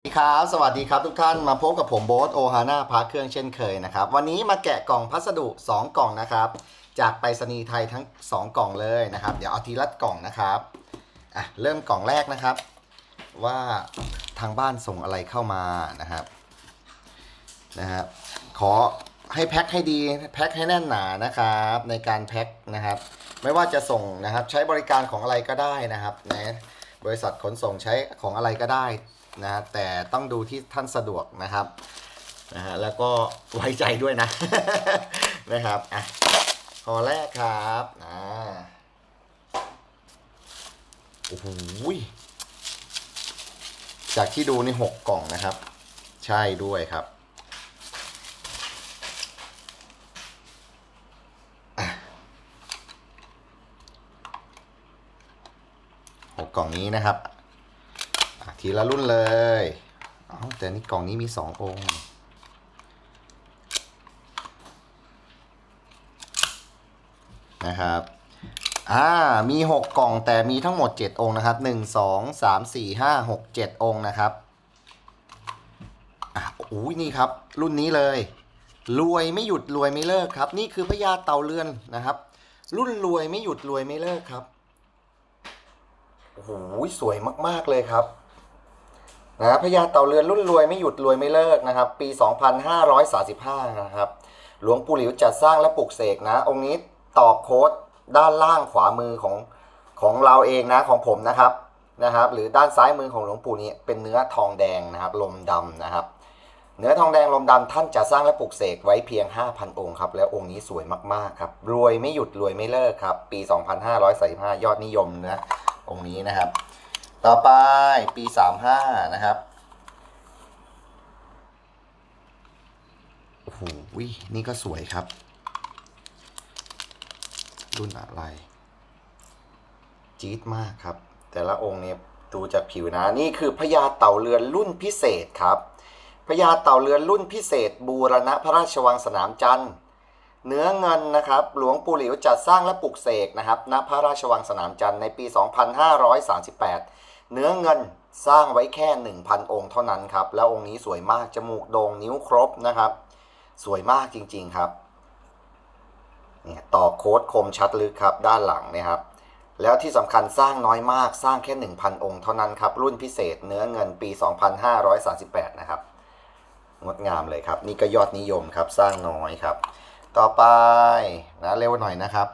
สวัสดีครับ สวัสดีครับทุกท่านมาพบกับผมโบ๊ทโอฮาน่าพาเครื่องเช่นเคยนะครับ วันนี้มาแกะกล่องพัสดุ 2 กล่องนะครับ จากไปรษณีย์ไทยทั้ง 2 กล่องเลยนะครับ เดี๋ยวเอาทีละกล่องนะครับอะเริ่มกล่องแรกนะครับ ว่าทางบ้านส่งอะไรเข้ามานะครับนะครับขอให้แพ็คให้ดีแพ็คให้แน่นหนานะครับ ในการแพ็คนะครับ ไม่ว่าจะส่งนะครับใช้บริการของอะไรก็ได้นะครับนะบริษัทขนส่งใช้ของอะไรก็ได้ นะแต่ต้องดูที่ท่านสะดวกนะครับนะฮะแล้วก็ไว้ใจด้วยนะ นะครับอะขอแรกครับอ่าโอ้โหจากที่ดูนี่หกกล่องนะครับ ใช่ด้วยครับหกกล่องนี้นะครับ ทีละรุ่นเลยเอ้าแต่นี่กล่องนี้มีสององค์ นะครับ อ่า มี 6 กล่องแต่มีทั้งหมด 7 องค์นะครับ 1 2 3 4 5 6 7 องค์นะครับอะอุ้ยนี่ครับ รุ่นนี้เลย รวยไม่หยุดรวยไม่เลิกครับ นี่คือพญาเต่าเรือนนะครับ รุ่นรวยไม่หยุดรวยไม่เลิกครับโอ้โหสวยมาก ๆ เลยครับ นะพญาเต่าเรือนรุ่นรวยไม่หยุดรวยไม่เลิกนะครับ ปี 2535 นะครับ หลวงปู่หลิวจัดสร้างและปลุกเสกนะ องค์นี้ต่อโค้ดด้านล่างขวามือของของเราเองนะของผมนะครับนะครับ หรือด้านซ้ายมือของหลวงปู่นี้เป็นเนื้อทองแดงนะครับ ลมดำนะครับ เนื้อทองแดงลมดำท่านจะสร้างและปลุกเสกไว้เพียง 5,000 องค์ครับ แล้วองค์นี้สวยมากๆครับ รวยไม่หยุดรวยไม่เลิกครับ ปี 2535 ยอดนิยมนะองค์นี้นะครับ ต่อไปปี35นะครับโอ้โหนี่ก็สวยครับ รุ่นอะไร จี๊ดมากครับ แต่ละองค์เนี่ยดูจากผิวนะ นี่คือพญาเต่าเรือนรุ่นพิเศษครับพญาเต่าเรือนรุ่นพิเศษ บูรณะพระราชวังสนามจันทร์เนื้อเงินนะครับหลวงปู่หลิวจัดสร้างและปลุกเสกนะครับณพระราชวังสนามจันทร์ในปี 2538 เนื้อเงินสร้างไว้แค่ 1,000 องค์เท่านั้นครับ แล้วองค์นี้สวยมากจมูกโด่งนิ้วครบนะครับ สวยมากจริงๆครับเนี่ยต่อโค้ดคมชัดลึกครับด้านหลังเนะครับ แล้วที่สำคัญสร้างน้อยมากสร้างแค่ 1,000 องค์เท่านั้นครับรุ่นพิเศษเนื้อเงินปี 2538 นะครับงดงามเลยครับ นี่ก็ยอดนิยมครับสร้างน้อยครับ ต่อไปนะเร็วหน่อยนะครับ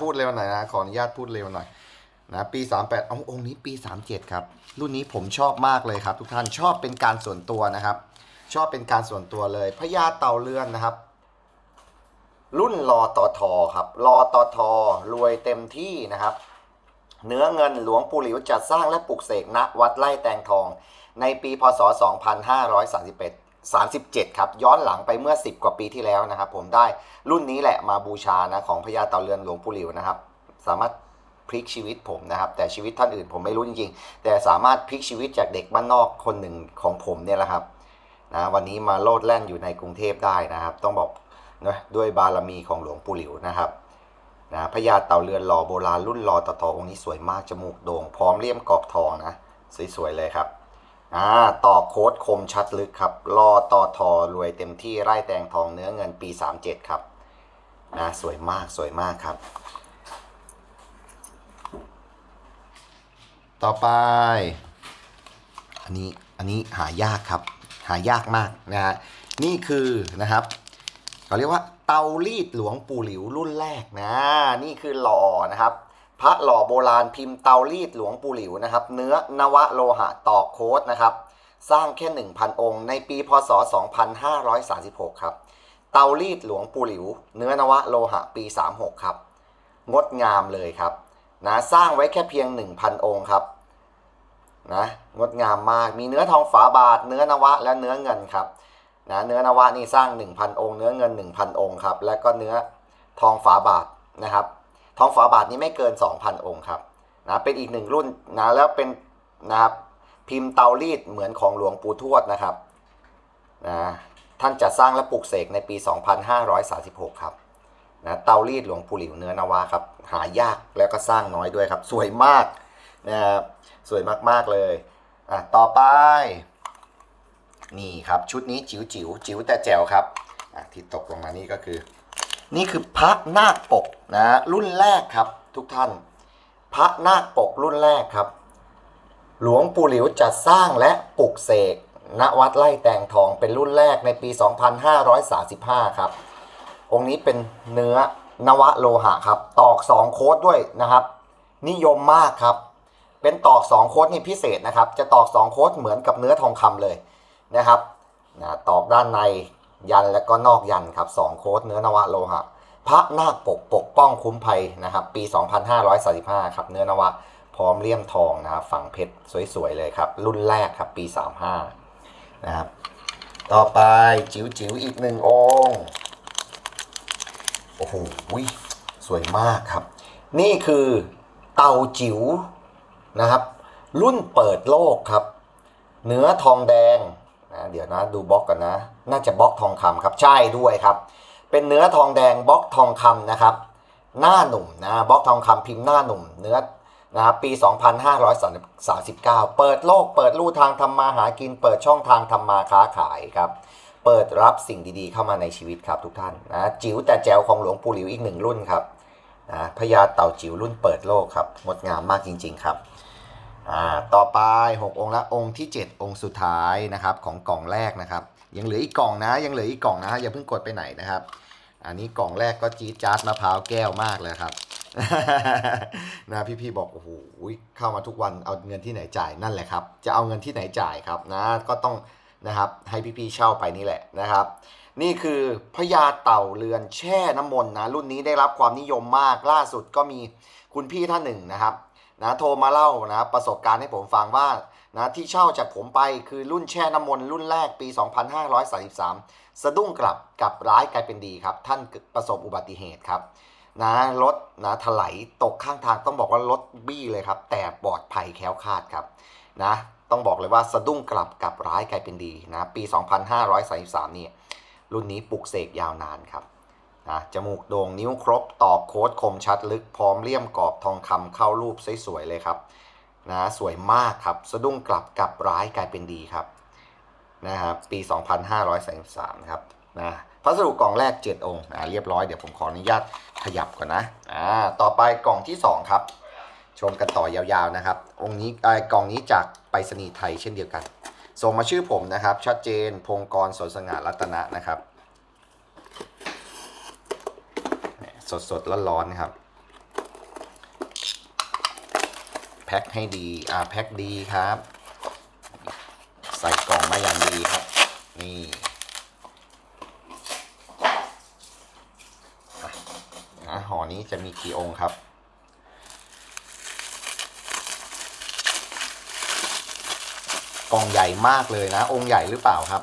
พูดเร็วหน่อยนะขออนุญาตพูดเร็วหน่อย นะปี 38 เอาองค์นี้ปี 37 ครับ รุ่นนี้ผมชอบมากเลยครับ ทุกท่านชอบเป็นการส่วนตัวนะครับ ชอบเป็นการส่วนตัวเลยพญาเต่าเรือนนะครับ รุ่นรอตอทอครับรอตอทอรวยเต็มที่นะครับ เนื้อเงินหลวงปู่หลิวจัดสร้างและปลุกเสกณวัดไร่แตงทอง ในปีพศ 2531 37 ครับ ย้อนหลังไปเมื่อ 10 กว่าปีที่แล้วนะครับ ผมได้รุ่นนี้แหละมาบูชานะของพญาเต่าเรือนหลวงปู่หลิวนะครับ สามารถ พลิกชีวิตผมนะครับ แต่ชีวิตท่านอื่นผมไม่รู้จริงๆ แต่สามารถพลิกชีวิตจากเด็กบ้านนอกคนหนึ่งของผมเนี่ยแหละครับนะวันนี้มาโลดแล่นอยู่ในกรุงเทพได้นะครับ ต้องบอกนะด้วยบารมีของหลวงปู่หลิวนะครับนะพญาเต่าเรือนหล่อโบราณรุ่นรอต่อทอองค์นี้สวยมากจมูกโด่งพร้อมเลี่ยมกรอบทองนะสวยๆเลยครับอ่าต่อโค้ดคมชัดลึกครับรอต่อทอรวยเต็มที่ไร่แตงทองเนื้อเงินปี 37 ครับนะสวยมากสวยมากครับ ต่อไป อันนี้อันนี้หายากครับ หายากมากนะฮะนี่คือนะครับเขาเรียกว่าเตารีดหลวงปู่หลิวรุ่นแรกนะ นี่คือหล่อนะครับ พระหล่อโบราณพิมพ์เตารีดหลวงปู่หลิวนะครับ เนื้อนวโลหะตอกโค้ดนะครับ สร้างแค่ 1,000 องค์ ในปีพศ 2536 ครับ เตารีดหลวงปู่หลิว เนื้อนวโลหะปี 36 ครับ งดงามเลยครับ นะสร้างไว้แค่เพียง 1,000 องค์ครับนะงดงามมากมีเนื้อทองฝาบาท เนื้อนวะและเนื้อเงินครับนะเนื้อนวะนี่สร้าง 1,000 องค์ เนื้อเงิน 1,000 องค์ครับและก็เนื้อทองฝาบาทนะครับ ทองฝาบาทนี้ไม่เกิน 2,000 องค์ครับนะเป็นอีกหนึ่งรุ่นนะแล้วเป็นนะครับพิมพ์เตารีดเหมือนของหลวงปู่ทวดนะครับนะท่านจะสร้างและปลูกเสกในปี 2536 ครับนะเตารีดหลวงปู่หลิวเนื้อนวะครับ หายากแล้วก็สร้างน้อยด้วยครับ สวยมากนะครับสวยมากๆเลยอะต่อไป นี่ครับชุดนี้จิ๋วจิ๋วจิ๋วแต่แจ๋วครับอะที่ตกลงมานี่ก็คือ นี่คือพระนาคปกนะรุ่นแรกครับทุกท่าน พระนาคปกรุ่นแรกครับ หลวงปู่หลิวจัดสร้างและปลุกเสกณวัดไร่แตงทองเป็นรุ่นแรกในปี 2535 ครับ องค์นี้เป็นเนื้อ นวโลหะครับ ตอก 2 โค้ดด้วยนะครับ นิยมมากครับ เป็นตอก 2 โค้ดนี่พิเศษนะครับ จะตอก 2 โค้ดเหมือนกับเนื้อทองคำเลยนะครับนะตอกด้านในยันและก็นอกยันครับ 2 โค้ดเนื้อนวโลหะ พระนาคปกปกป้องคุ้มภัยนะครับ ปี 2535 ครับ เนื้อนวะพร้อมเลี่ยมทองนะครับฝั่งเพชรสวยๆเลยครับ รุ่นแรกครับ ปี 35 นะครับ ต่อไปจิ๋วจิ๋วๆอีกหนึ่งองค์ โอ้โหสวยมากครับ นี่คือเตาจิ๋วนะครับ รุ่นเปิดโลกครับ เนื้อทองแดงนะเดี๋ยวนะดูบล็อกกันนะ น่าจะบล็อกทองคำครับใช่ด้วยครับ เป็นเนื้อทองแดงบล็อกทองคำนะครับ หน้าหนุ่มนะบล็อกทองคำพิมพ์หน้าหนุ่ม เนื้อนะครับปี 2539 เปิดโลกเปิดลู่ทางทำมาหากิน เปิดช่องทางทำมาค้าขายครับ เปิดรับสิ่งดีๆ เข้ามาในชีวิตครับทุกท่านนะจิ๋วแต่แจ๋วของหลวงปู่หลิวอีกหนึ่งรุ่นครับนะพญาเต่าจิ๋วรุ่นเปิดโลกครับงดงามมากจริง ๆครับอ่าต่อไป 6 องค์ละองค์ที่ 7 องค์สุดท้ายนะครับของกล่องแรกนะครับ ยังเหลืออีกกล่องนะยังเหลืออีกกล่องนะอย่าเพิ่งกดไปไหนนะครับ อันนี้กล่องแรกก็จี๊ดจ๊าดมะพร้าวแก้วมากเลยครับนะพี่ๆบอกโอ้โหเข้ามาทุกวันเอาเงินที่ไหนจ่ายนั่นแหละครับ จะเอาเงินที่ไหนจ่ายครับนะก็ต้อง นะครับ ให้พี่ๆเช่าไปนี่แหละนะครับ นี่คือพญาเต่าเรือนแช่น้ำมนต์นะรุ่นนี้ได้รับความนิยมมากล่าสุดก็มีคุณพี่ท่านหนึ่งนะครับนะโทรมาเล่านะประสบการณ์ให้ผมฟังว่านะที่เช่าจากผมไปคือรุ่นแช่น้ำมนต์รุ่นแรกปี 2533 สะดุ้งกลับกับร้ายกลายเป็นดีครับ ท่านประสบอุบัติเหตุครับนะรถนะถลายตกข้างทางต้องบอกว่ารถบี้เลยครับ แต่ปลอดภัยแคล้วคลาดครับนะ ต้องบอกเลยว่าสะดุ้งกลับกับร้ายกลายเป็นดีนะปี 2533นี่รุ่นนี้ปลุกเสกยาวนานครับนะจมูกโด่งนิ้วครบ ตอบโค้ดคมชัดลึกพร้อมเลี่ยมกรอบทองคำเข้ารูปสวยๆเลยครับนะสวยมากครับ สะดุ้งกลับกับร้ายกลายเป็นดีครับนะครับปี 2533ครับนะพัสดุกล่องแรก 7 องค์อ่าเรียบร้อยเดี๋ยวผมขออนุญาตขยับก่อนนะอ่าต่อไปกล่องที่ 2 ครับ ชมกันต่อยาวๆนะครับ องค์นี้ไอ้กล่องนี้จากไปรษณีย์ไทยเช่นเดียวกัน ส่งมาชื่อผมนะครับ ชัดเจน พงกรสนสง่ารัตนะนะครับ สดสดร้อนๆนะครับ แพ็คให้ดี อ่า แพ็คดีครับ ใส่กล่องมาอย่างดีครับ นี่นะห่อนี้จะมีกี่องค์ครับ กล่องใหญ่มากเลยนะ องค์ใหญ่หรือเปล่าครับ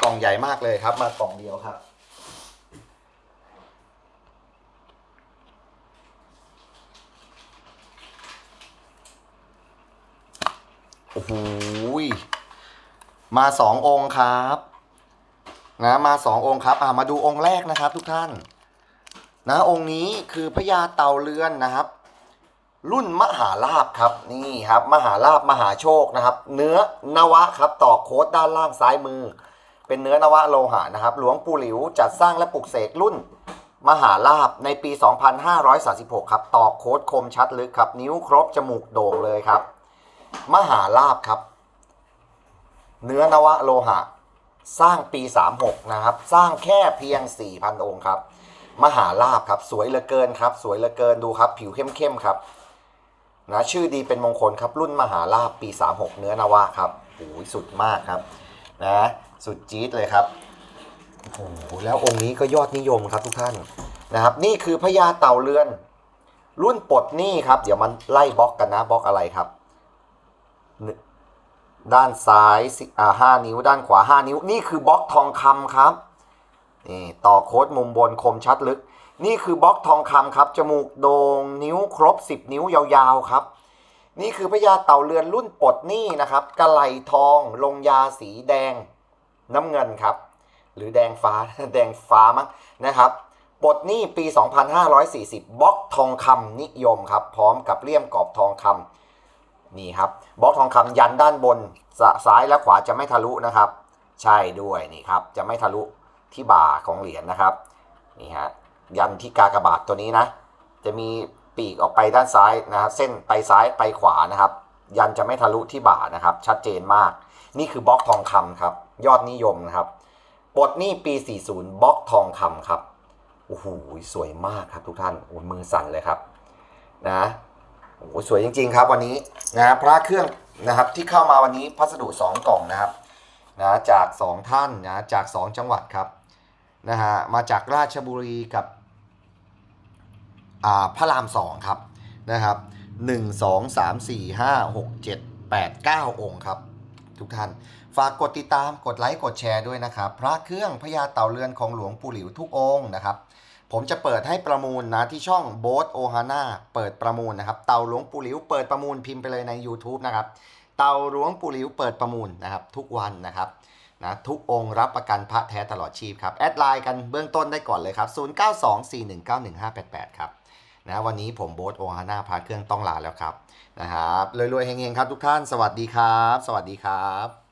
กล่องใหญ่มากเลยครับมากล่องเดียวครับ โอ้โหยมาสององค์ครับนะมาสององค์ครับอ่ามาดูองค์แรกนะครับ ทุกท่าน นะองค์นี้คือพญาเต่าเรือนนะครับ รุ่นมหาลาบครับนี่ครับมหาลาบมหาโชคนะครับ เนื้อนวะครับต่อโค้ดด้านล่างซ้ายมือ เป็นเนื้อนวะโลหะนะครับหลวงปู่หลิวจัดสร้างและปลุกเสกรุ่นมหาลาบในปี 2536 ครับต่อโค้ดคมชัดลึกครับ นิ้วครบจมูกโด่งเลยครับ มหาลาบครับ เนื้อนวะโลหะ สร้างปี 36 นะครับ สร้างแค่เพียง 4,000 องค์ครับ มหาลาบครับ สวยเหลือเกินครับ สวยเหลือเกินดูครับ ผิวเข้มๆครับ นะชื่อดีเป็นมงคลครับรุ่นมหาลาบปี 36 เนื้อนาวะครับโอ้ยสุดมากครับนะสุดจี๊ดเลยครับโอ้โหแล้วองค์นี้ก็ยอดนิยมครับทุกท่านนะครับ นี่คือพญาเต่าเรือน รุ่นปลดหนี้ครับ เดี๋ยวมันไล่บล็อกกันนะบล็อกอะไรครับ ด้านซ้ายสิอ่าห้านิ้ว ด้านขวาห้านิ้ว นี่คือบล็อกทองคำครับนี่ต่อโค้ดมุมบนคมชัดลึก นี่คือบล็อกทองคำครับ จมูกโดง่งนิ้วครบ 10 นิ้วยาวๆครับ นี่คือพญาเต่าเรือนรุ่นปลดหนี้นะครับกระไหลทอง ลงยาสีแดงน้ำเงินครับ หรือแดงฟ้าแดงฟ้ามั้งนะครับปลดหนี้ปี 2540 บล็อกทองคำนิยมครับ พร้อมกับเลี่ยมกรอบทองคำนี่ครับบล็อกทองคำยันด้านบนซ้ายและขวาจะไม่ทะลุนะครับ ใช่ด้วยนี่ครับจะไม่ทะลุที่บ่าของเหรียญนะครับนี่ฮะ ยันที่กากบาทตัวนี้นะ จะมีปีกออกไปด้านซ้ายนะครับ เส้นไปซ้ายไปขวานะครับ ยันจะไม่ทะลุที่บ่านะครับ ชัดเจนมาก นี่คือบล็อกทองคำครับ ยอดนิยมนะครับปลดหนี้ปี 40บล็อกทองคำครับโอ้โหสวยมากครับทุกท่านโอ้มือสั่นเลยครับนะโอ้สวยจริง ๆ ครับวันนี้นะพระเครื่องนะครับที่เข้ามาวันนี้พัสดุ 2 กล่องนะครับนะจาก 2 ท่านนะจาก 2 จังหวัดครับนะฮะมาจากราชบุรีกับ พระรามสองครับนะครับหนึ่งสองสามสี่ห้าหกเจ็ดแปดเก้าองค์ครับ ทุกท่าน ฝากกดติดตามกดไลค์กดแชร์ด้วยนะครับ พระเครื่องพญาเต่าเรือนของหลวงปู่หลิวทุกองค์นะครับ ผมจะเปิดให้ประมูลนะที่ช่องโบสโอฮาน่าเปิดประมูลนะครับ เต่าหลวงปู่หลิวเปิดประมูลพิมพ์ไปเลยใน YouTube นะครับเต่าหลวงปู่หลิวเปิดประมูลนะครับ ทุกวันนะครับนะทุกองค์รับประกันพระแท้ตลอดชีพครับ แอดไลน์กันเบื้องต้นได้ก่อนเลยครับ 0924191588 ครับ นะวันนี้ผมโบ๊ทโอฮาน่าพาเครื่องต้องลาแล้วครับนะครับรวยๆเฮงๆครับทุกท่าน สวัสดีครับ สวัสดีครับ